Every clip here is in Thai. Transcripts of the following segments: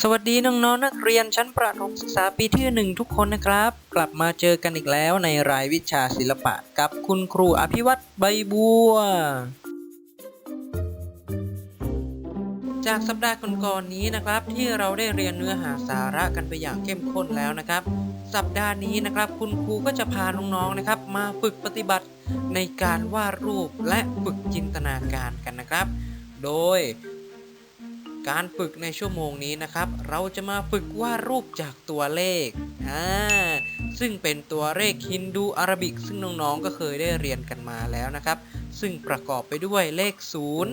สวัสดีน้องๆนนักเรียนชั้นประถมศึกษาปีที่หนึ่งทุกคนนะครับ กลับมาเจอกันอีกแล้วในรายวิชาศิลปะกับคุณครูอภิวัตรใบบัว จากสัปดาห์ก่อนๆนี้นะครับ ที่เราได้เรียนเนื้อหาสาระกันไปอย่างเข้มข้นแล้วนะครับ สัปดาห์นี้นะครับ คุณครูก็จะพาน้องๆนะครับ มาฝึกปฏิบัติในการวาดรูปและฝึกจินตนาการกันนะครับ โดย การฝึกในชั่วโมงนี้นะครับ เราจะมาฝึกวาดรูปจากตัวเลขอ่าซึ่งเป็นตัวเลขฮินดูอารบิก ซึ่งน้องๆก็เคยได้เรียนกันมาแล้วนะครับ ซึ่งประกอบไปด้วยเลข 0 1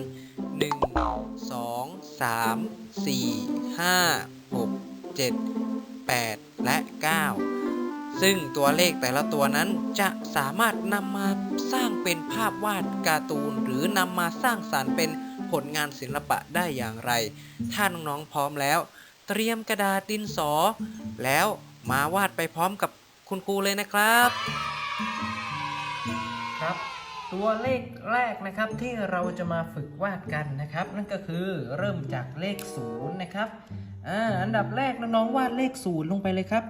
2 3 4 5 6 7 8 และ 9 ซึ่งตัวเลขแต่ละตัวนั้นจะสามารถนำมาสร้างเป็นภาพวาดการ์ตูน หรือนำมาสร้างสารรค์เป็น ผลงานศิลปะได้อย่างไร ถ้าน้องๆพร้อมแล้ว เตรียมกระดาษดินสอ แล้วมาวาดไปพร้อมกับคุณครูเลยนะครับ ครับ ตัวเลขแรกนะครับที่เราจะมาฝึกวาดกันนะครับ นั่นก็คือเริ่มจากเลขศูนย์นะครับอ่าอันดับแรกน้องๆวาดเลขศูนย์ลงไปเลยครับ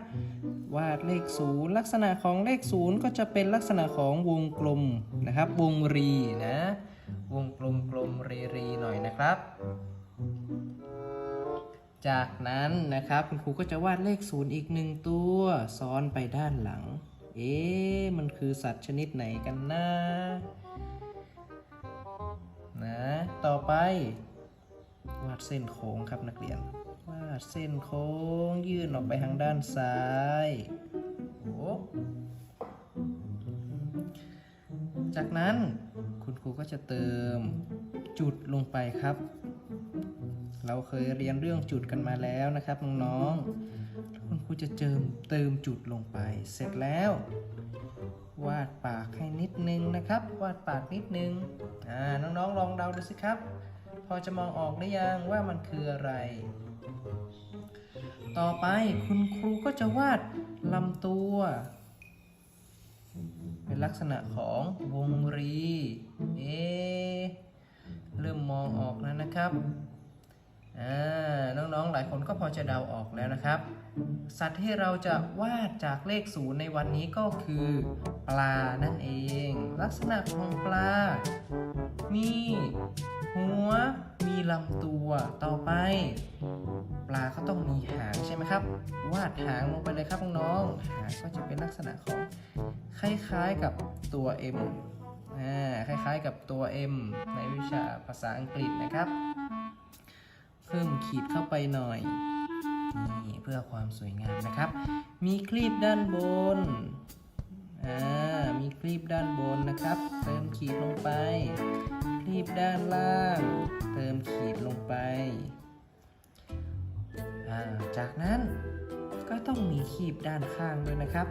วาดเลขศูนย์ลักษณะของเลขศูนย์ก็จะเป็นลักษณะของวงกลมนะครับ วงรีนะ วงกลมกลมรีรีหน่อยนะครับ จากนั้นนะครับคุณครูก็จะวาดเลขศูนย์อีกหนึ่งตัวซ้อนไปด้านหลัง เอ๊ะมันคือสัตว์ชนิดไหนกันนะนะ ต่อไป วาดเส้นโค้งครับนักเรียน วาดเส้นโค้งยื่นออกไปทางด้านซ้ายโอ้จากนั้น คุณครูก็จะเติมจุดลงไปครับ เราเคยเรียนเรื่องจุดกันมาแล้วนะครับน้องๆคุณครูจะเจิมเติมจุดลงไป เสร็จแล้ว วาดปากให้นิดนึงนะครับ วาดปากนิดนึงอ่าน้องๆลองเดาดูสิครับ พอจะมองออกหรือยังว่ามันคืออะไร ต่อไปคุณครูก็จะวาดลำตัว เป็นลักษณะของวงรี เอ๊ะเริ่มมองออกแล้วนะครับน้องๆ หลายคนก็พอจะเดาออกแล้วนะครับ สัตว์ที่เราจะวาดจากเลขศูนย์ในวันนี้ก็คือปลานั่นเอง ลักษณะของปลา มีหัว มีลำตัวต่อไป ปลาก็ต้องมีหางใช่ไหมครับ วาดหางลงไปเลยครับน้องๆหางก็จะเป็นลักษณะของคล้ายๆกับตัว M อ่าคล้ายๆกับตัว M ในวิชาภาษาอังกฤษนะครับ เพิ่มขีดเข้าไปหน่อยนี่เพื่อความสวยงามนะครับ มีคลีบด้านบน คลีบด้านบนนะครับ เติมขีดลงไป คลีบด้านล่าง เติมขีดลงไปาจากนั้นก็ต้องมีขีบด้านข้างด้วยนะครับ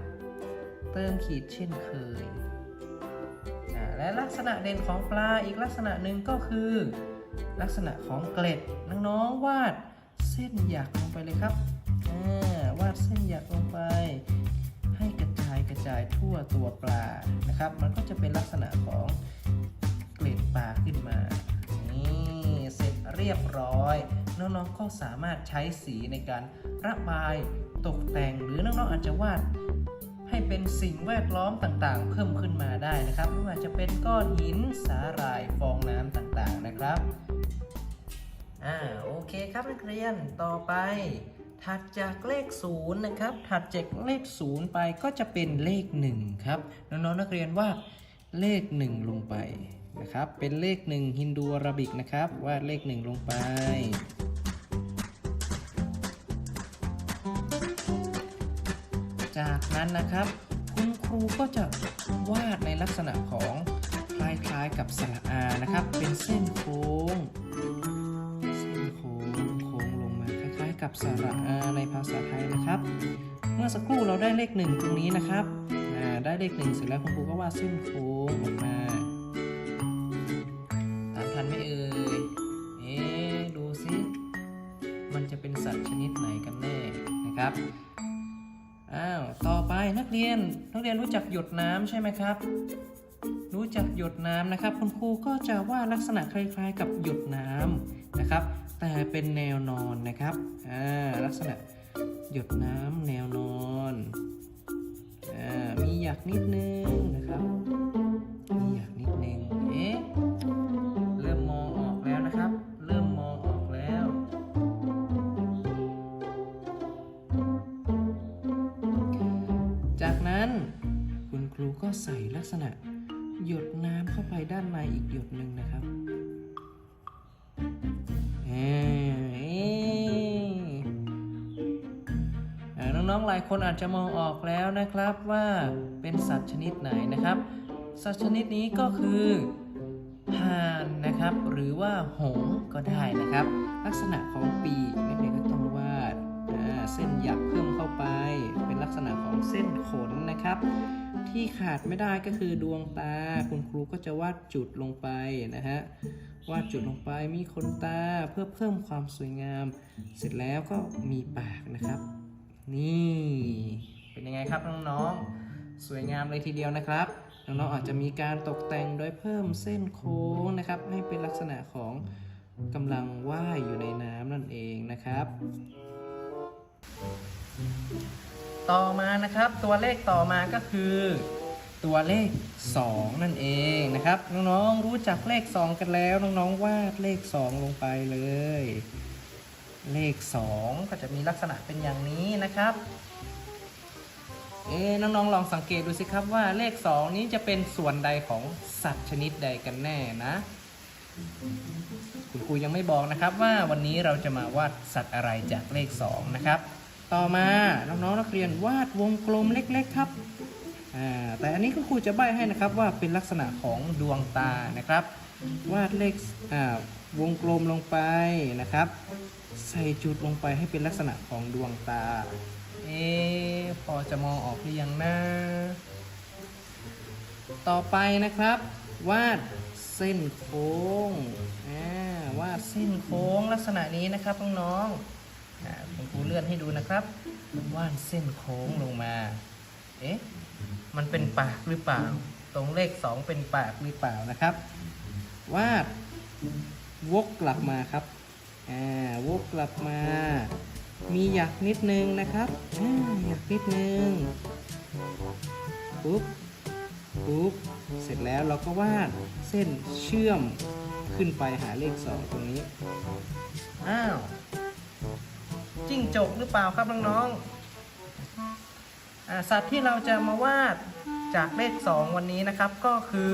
เติมขีดเช่นเคย และลักษณะเด่นของปลาอีกลักษณะหนึ่งก็คือ ลักษณะของเกล็ดน้องๆวาดเส้นหยักลงไปเลยครับวาดเส้นหยักลงไป ระจายกระจายทั่วตัวปลานะครับ มันก็จะเป็นลักษณะของเกล็ดปลาขึ้นมา นี่เสร็จเรียบร้อย น้องๆก็สามารถใช้สีในการระบายตกแต่งหรือน้องๆอาจจะวาดให้เป็นสิ่งแวดล้อมต่างๆ เพิ่มขึ้นมาได้นะครับไม่ว่าจะเป็นก้อนหินสาหร่ายฟองน้ำต่างๆนะครับอ่าโอเคครับนักเรียนต่อไป ถัดจากเลขศูนะครับ ถัดจากเลขศูนย์ไปก็จะเป็นเลขหนึ่งครับ น้องๆนักเรียนว่าเลขหนึ่งลงไปนะครับ เป็นเลขหนึ่งฮินดูอาราบิกนะครับวาดเลขหนึ่งลงไป จากนั้นนะครับ คุณครูก็จะวาดในลักษณะของคล้ายๆกับสระอานะครับ เป็นเส้นโค้ง กับสระอาในภาษาไทยนะครับ เมื่อสักครู่เราได้เลขหนึ่งตรงนี้นะครับได้เลขหนึ่งเสร็จแล้วคุณครูก็วาดเส้นโค้งออกมาตามทันไหมเอ่ยเอ๊ดูสิมันจะเป็นสัตว์ชนิดไหนกันแน่นะครับอ้าวต่อไปนักเรียนนักเรียนรู้จักหยดน้ำใช่ไหมครับ รู้จักหยดน้ำนะครับ คุณครูก็จะวาดลักษณะคล้ายๆ กับหยดน้ำนะครับ แต่เป็นแนวนอนนะครับอ่าลักษณะหยดน้ำแนวนอนอ่ามีหยักนิดนึงนะครับ มีหยักนิดนึงเอ๊ะเริ่มมองออกแล้วนะครับ เริ่มมองออกแล้ว จากนั้นคุณครูก็ใส่ลักษณะ หยดน้ำเข้าไปด้านในอีกหยดหนึ่งนะครับ คนอาจจะมองออกแล้วนะครับว่าเป็นสัตว์ชนิดไหนนะครับ สัตว์ชนิดนี้ก็คือห่านนะครับ หรือว่าหงก็ได้นะครับ ลักษณะของปีกนักเรียนก็ต้องวาดอ่าเส้นหยักเพิ่มเข้าไป เป็นลักษณะของเส้นขนนะครับ ที่ขาดไม่ได้ก็คือดวงตา คุณครูก็จะวาดจุดลงไปนะฮะวาดจุดลงไปมีขนตาเพื่อเพิ่มความสวยงาม เสร็จแล้วก็มีปากนะครับ นี่ เป็นยังไงครับน้องๆ สวยงามเลยทีเดียวนะครับ น้องๆอาจจะมีการตกแต่งโดยเพิ่มเส้นโค้งนะครับ ให้เป็นลักษณะของกำลังว่ายอยู่ในน้ำนั่นเองนะครับ ต่อมานะครับตัวเลขต่อมาก็คือ ตัวเลข 2 นั่นเองนะครับ น้องๆรู้จักเลข 2 กันแล้วน้องๆวาดเลข 2 ลงไปเลย เลข 2 ก็จะมีลักษณะเป็นอย่างนี้นะครับ เอ๊น้องๆลองสังเกตดูสิครับว่าเลข 2 นี้จะเป็นส่วนใดของสัตว์ชนิดใดกันแน่นะคุณครูยังไม่บอกนะครับว่าวันนี้เราจะมาวาดสัตว์อะไรจากเลข 2 นะครับ ต่อมาน้องๆนักเรียนวาดวงกลมเล็กๆครับอ่าแต่อันนี้คุณครูจะใบ้ให้นะครับว่าเป็นลักษณะของดวงตานะครับ วาดเลขอ่า วงกลมลงไปนะครับ ใส่จุดลงไปให้เป็นลักษณะของดวงตา เอ๊พอจะมองออกหรือยังนะต่อไปนะครับ วาดเส้นโค้งวาดเส้นโค้งลักษณะนี้นะครับน้องๆอ่าคุณครูเลื่อนให้ดูนะครับ วาดเส้นโค้งลงมา เอ๊ะ มันเป็นปากหรือเปล่า ตรงเลขสองเป็นปากหรือเปล่านะครับ วาด วกกลับมาครับอ่าวกกลับมา มีหยักนิดนึงนะครับอ่าหยักนิดนึงปุ๊บปุ๊บเสร็จแล้วเราก็วาดเส้นเชื่อมขึ้นไปหาเลขสองตรงนี้ อ้าว จิ้งจกหรือเปล่าครับน้องๆสัตว์ที่เราจะมาวาดจากเลข 2 วันนี้นะครับก็คือ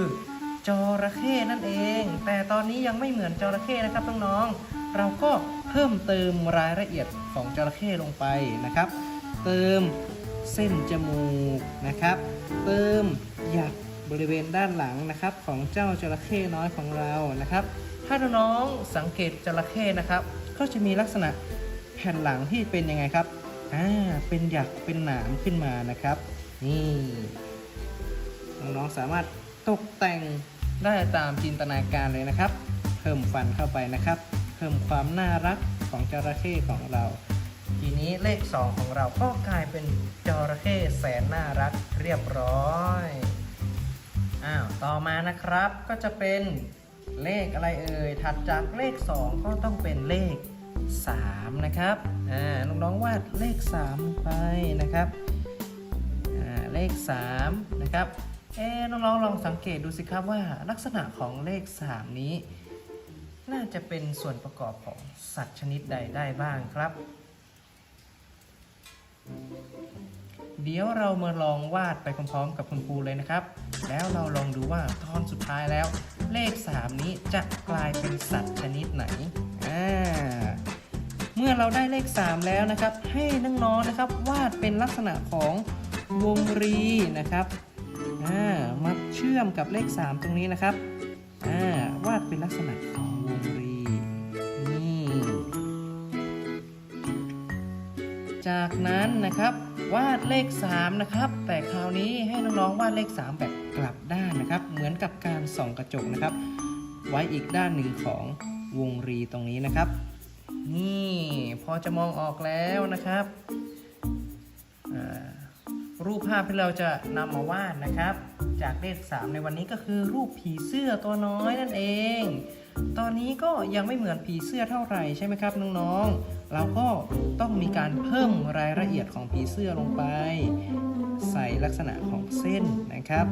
จระเข้นั่นเอง แต่ตอนนี้ยังไม่เหมือนจระเข้นะครับน้องๆเราก็เพิ่มเติมรายละเอียดของจระเข้ลงไปนะครับ เติมเส้นจมูกนะครับ เติมหยักบริเวณด้านหลังนะครับ ของเจ้าจระเข้น้อยของเรานะครับ ถ้าน้องสังเกตจระเข้นะครับ ก็จะมีลักษณะแผ่นหลังที่เป็นยังไงครับอ่าเป็นหยักเป็นหนามขึ้นมานะครับ นี่น้องๆสามารถตกแต่ง ได้ตามจินตนาการเลยนะครับ เพิ่มฟันเข้าไปนะครับ เพิ่มความน่ารักของจระเข้ของเรา ทีนี้เลข 2 ของเราก็กลายเป็นจระเข้แสนน่ารักเรียบร้อยอ้าวต่อมานะครับก็จะเป็นเลขอะไรเอ่ยถัดจากเลข 2 ก็ต้องเป็นเลข 3 นะครับอ่าน้องๆวาดเลข 3 ไปนะครับอ่าเลข 3 นะครับ เอ๊น้องๆลองสังเกตดูสิครับว่าลักษณะของเลข 3 นี้ น่าจะเป็นส่วนประกอบของสัตว์ชนิดใดได้บ้างครับ เดี๋ยวเรามาลองวาดไปพร้อมๆกับคุณครูเลยนะครับ แล้วเราลองดูว่าตอนสุดท้ายแล้ว เลข 3 นี้จะกลายเป็นสัตว์ชนิดไหนอ่าเมื่อเราได้เลข 3 แล้วนะครับ ให้น้องๆนะครับวาดเป็นลักษณะของวงรีนะครับ มาเชื่อมกับเลข 3 ตรงนี้นะครับาวาดเป็นลักษณะของวงรีนี่จากนั้นนะครับวาดเลข 3 นะครับ แต่คราวนี้ให้น้องๆวาดเลข 3 แบบกลับด้านนะครับ เหมือนกับการส่องกระจกนะครับ ไว้อีกด้านหนึ่งของวงรีตรงนี้นะครับ นี่พอจะมองออกแล้วนะครับ รูปภาพที่เราจะนำมาวาดนะครับ จากเลข 3 ในวันนี้ก็คือรูปผีเสื้อตัวน้อยนั่นเอง ตอนนี้ก็ยังไม่เหมือนผีเสื้อเท่าไหร่ใช่ไหมครับน้องๆ เราก็ต้องมีการเพิ่มรายละเอียดของผีเสื้อลงไป ใส่ลักษณะของเส้นนะครับ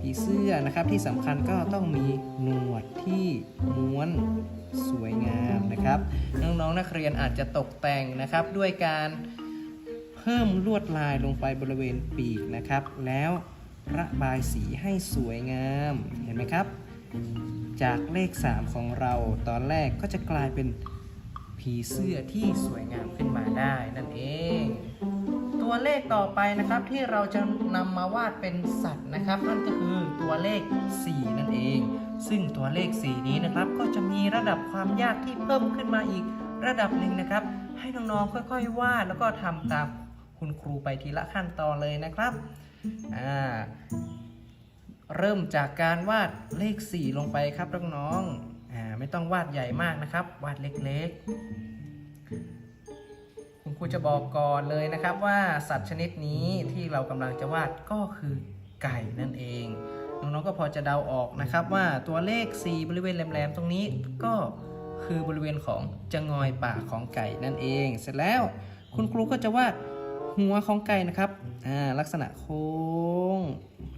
ผีเสื้อนะครับที่สำคัญก็ต้องมีหนวดที่ม้วนสวยงามนะครับ น้องๆนักเรียนอาจจะตกแต่งนะครับด้วยการ พิ่มลวดลายลงไปบริเวณปีกนะครับ แล้วระบายสีให้สวยงามเห็นไหมครับ จากเลข 3 ของเราตอนแรกก็จะกลายเป็นผีเสื้อที่สวยงามขึ้นมาได้นั่นเอง ตัวเลขต่อไปนะครับที่เราจะนำมาวาดเป็นสัตว์นะครับ นั่นก็คือตัวเลข 4 นั่นเอง ซึ่งตัวเลข 4 นี้นะครับ ก็จะมีระดับความยากที่เพิ่มขึ้นมาอีกระดับหนึ่งนะครับ ให้น้องๆค่อยๆวาดแล้วก็ทำตาม คุณครูไปทีละขั้นตอนเลยนะครับอ่าเริ่มจากการวาดเลข 4 ลงไปครับน้องๆอ่าไม่ต้องวาดใหญ่มากนะครับ วาดเล็กๆ คุณครูจะบอกก่อนเลยนะครับว่าสัตว์ชนิดนี้ที่เรากำลังจะวาดก็คือไก่นั่นเองน้องๆก็พอจะเดาออกนะครับว่าตัวเลข 4 บริเวณแหลมๆตรงนี้ก็คือบริเวณของจะงอยปากของไก่นั่นเอง เสร็จแล้วคุณครูก็จะวาด หัวของไก่นะครับอ่าลักษณะโค้ง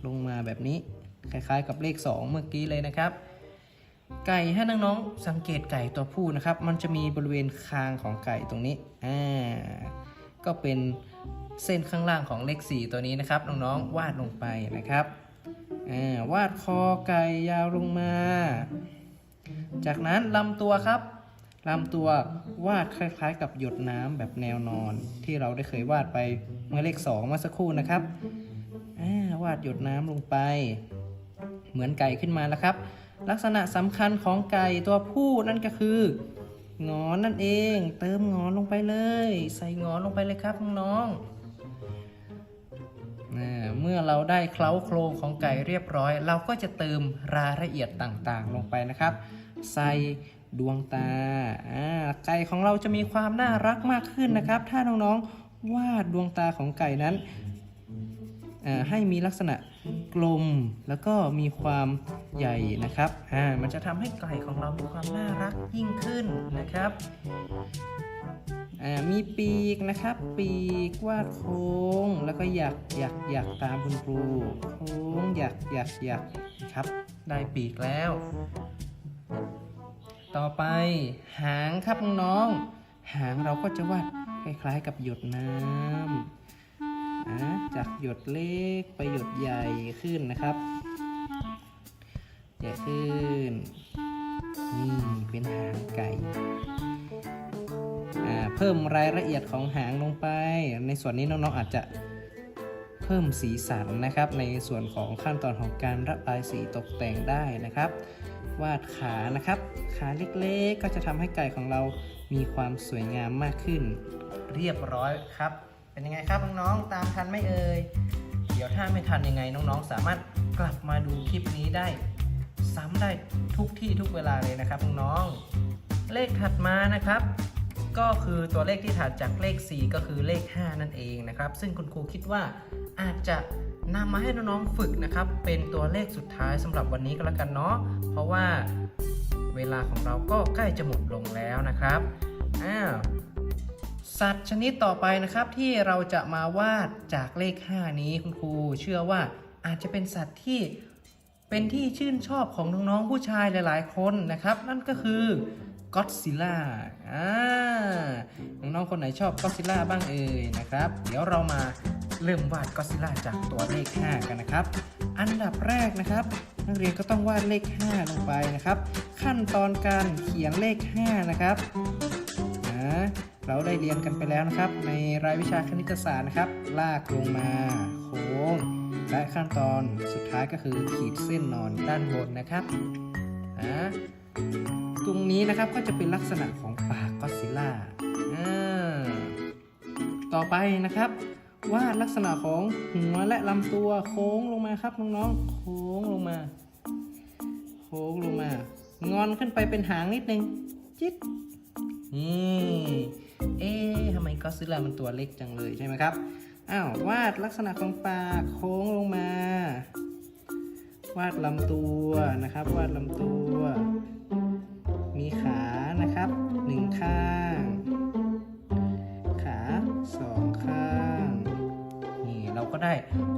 ลงมาแบบนี้ คล้ายๆ กับเลข 2 เมื่อกี้เลยนะครับ ไก่ให้น้องๆสังเกตไก่ตัวผู้นะครับ มันจะมีบริเวณคางของไก่ตรงนี้อ่าก็เป็นเส้นข้างล่างของเลข 4 ตัวนี้นะครับน้องๆวาดลงไปนะครับอ่าวาดคอไก่ยาวลงมา จากนั้นลำตัวครับ ลำตัววาดคล้ายๆ กับหยดน้ำแบบแนวนอน ที่เราได้เคยวาดไปเมื่อเลข2เมื่อสักครู่นะครับาวาดหยดน้ำลงไป เหมือนไก่ขึ้นมาแล้วครับ ลักษณะสำคัญของไก่ตัวผู้นั่นก็คืองอนนั่นเอง เติมงอนลงไปเลย ใส่งอนลงไปเลยครับน้องๆเมื่อเราได้เคล้าโครงของไก่เรียบร้อย เราก็จะเติมรายละเอียดต่างๆ ลงไปนะครับ ใส่ ดวงตาอ่าไก่ของเราจะมีความน่ารักมากขึ้นนะครับ ถ้าน้องๆวาดดวงตาของไก่นั้นให้มีลักษณะกลมแล้วก็มีความใหญ่นะครับอ่ามันจะทำให้ไก่ของเรามีความน่ารักยิ่งขึ้นนะครับอ่ามีปีกนะครับ ปีกวาดโค้ง แล้วก็อยากอยากอยากตามคุณครูโค้งอยากอยากอยากครับ ได้ปีกแล้ว ต่อไปหางครับน้องหางเราก็จะวาดคล้ายๆกับหยดน้ำอะจากหยดเล็กไปหยดใหญ่ขึ้นนะครับ ใหญ่ขึ้น นี่เป็นหางไก่เพิ่มรายละเอียดของหางลงไป ในส่วนนี้น้องๆอาจจะเพิ่มสีสันนะครับ ในส่วนของขั้นตอนของการระบายสีตกแต่งได้นะครับ วาดขานะครับ ขาเล็กๆ ก็จะทำให้ไก่ของเรามีความสวยงามมากขึ้น เรียบร้อยครับ เป็นยังไงครับน้องๆ ตามทันไม่เอ่ย เดี๋ยวถ้าไม่ทันยังไงน้องๆ สามารถกลับมาดูคลิปนี้ได้ ซ้ำได้ทุกที่ทุกเวลาเลยนะครับน้องๆ เลขถัดมานะครับ ก็คือตัวเลขที่ถัดจากเลข 4 ก็คือเลข 5 นั่นเองนะครับ ซึ่งคุณครูคิดว่าอาจจะนำมาให้น้องๆฝึกนะครับ เป็นตัวเลขสุดท้ายสำหรับวันนี้ก็แล้วกันเนาะเพราะว่าเวลาของเราก็ใกล้จะหมดลงแล้วนะครับอ้าวสัตว์ชนิดต่อไปนะครับที่เราจะมาวาดจากเลข 5 นี้คุณครูเชื่อว่าอาจจะเป็นสัตว์ที่เป็นที่ชื่นชอบของน้องๆผู้ชายหลาย ๆ คนนะครับ นั่นก็คือ ก็ซิล่าอ่าน้องๆคนไหนชอบก็ซิล่าบ้างเอ่ยนะครับ เดี๋ยวเรามาเริ่มวาดก็ซิล่าจากตัวเลข 5 กันนะครับ อันดับแรกนะครับ นักเรียนก็ต้องวาดเลข 5 ลงไปนะครับ ขั้นตอนการเขียนเลข 5 นะครับนะเราได้เรียนกันไปแล้วนะครับ ในรายวิชาคณิตศาสตร์นะครับ ลากลงมาโค้งและขั้นตอนสุดท้ายก็คือขีดเส้นนอนด้านบนนะครับนะ ตรงนี้นะครับก็จะเป็นลักษณะของปากก็ซิลล่าอ่าต่อไปนะครับวาดลักษณะของหัวและลำตัวโค้งลงมาครับน้องๆโค้งลงมา โค้งลงมา งอนขึ้นไปเป็นหางนิดนึงจิ๊ดนี่เอ๊ะทำไมก็ซิล่ามันตัวเล็กจังเลยใช่ไหมครับอ้าววาดลักษณะของปากโค้งลงมา วาดลำตัวนะครับ วาดลำตัว มีขานะครับหนึ่งข้าง ขาสองข้าง นี่เราก็ได้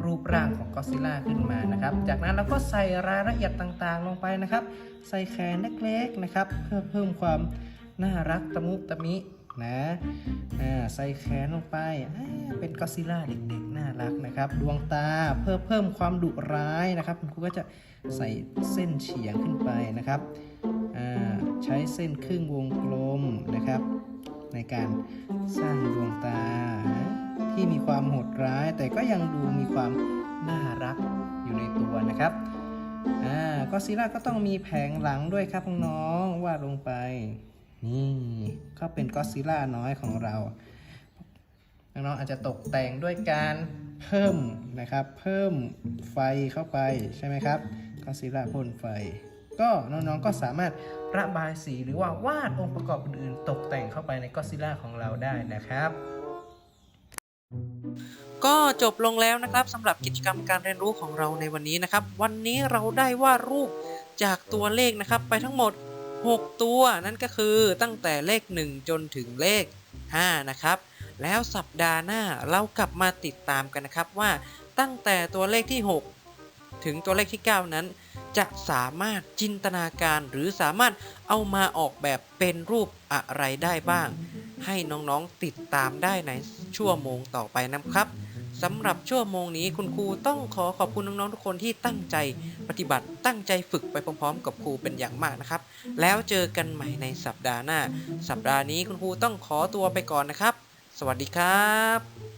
รูปร่างของกอซิล่าขึ้นมานะครับ จากนั้นเราก็ใส่รายละเอียดต่างๆ ลงไปนะครับ ใส่แขนเล็กๆนะครับ เพื่อเพิ่มความน่ารักตะมุตะมินะใส่แขนลงไป เป็นก็อซิลล่าเด็กๆ น่ารักนะครับ ดวงตาเพื่อเพิ่มความดุร้ายนะครับ คุณครูก็จะใส่เส้นเฉียงขึ้นไปนะครับ อ่า ใช้เส้นครึ่งวงกลมนะครับ ในการสร้างดวงตา ที่มีความโหดร้าย แต่ก็ยังดูมีความน่ารักอยู่ในตัวนะครับอ่าก็ซิล่าก็ต้องมีแผงหลังด้วยครับน้องวาดลงไป นี่ก็เป็นก็ซิลล่าน้อยของเราน้องๆอาจจะตกแต่งด้วยการเพิ่มนะครับ เพิ่มไฟเข้าไปใช่ไหมครับก็ซิลล่าพ่นไฟ ก็น้องๆก็สามารถระบายสีหรือว่าวาดองค์ประกอบอื่นๆ ตกแต่งเข้าไปในก็อดซิลล่าของเราได้นะครับ ก็จบลงแล้วนะครับสำหรับกิจกรรมการเรียนรู้ของเราในวันนี้นะครับ วันนี้เราได้วาดรูปจากตัวเลขนะครับ ไปทั้งหมด 6 ตัวนั่นก็คือตั้งแต่เลข 1 จนถึงเลข 5 นะครับ แล้วสัปดาห์หน้าเรากลับมาติดตามกันนะครับว่าตั้งแต่ตัวเลขที่ 6 ถึงตัวเลขที่ 9 นั้น จะสามารถจินตนาการหรือสามารถเอามาออกแบบเป็นรูปอะไรได้บ้าง ให้น้องๆติดตามได้ในชั่วโมงต่อไปนะครับสำหรับชั่วโมงนี้คุณครูต้องขอขอบคุณน้องๆทุกคนที่ตั้งใจปฏิบัติตั้งใจฝึกไปพร้อมๆ กับครูเป็นอย่างมากนะครับ แล้วเจอกันใหม่ในสัปดาห์หน้า สัปดาห์นี้คุณครูต้องขอตัวไปก่อนนะครับ สวัสดีครับ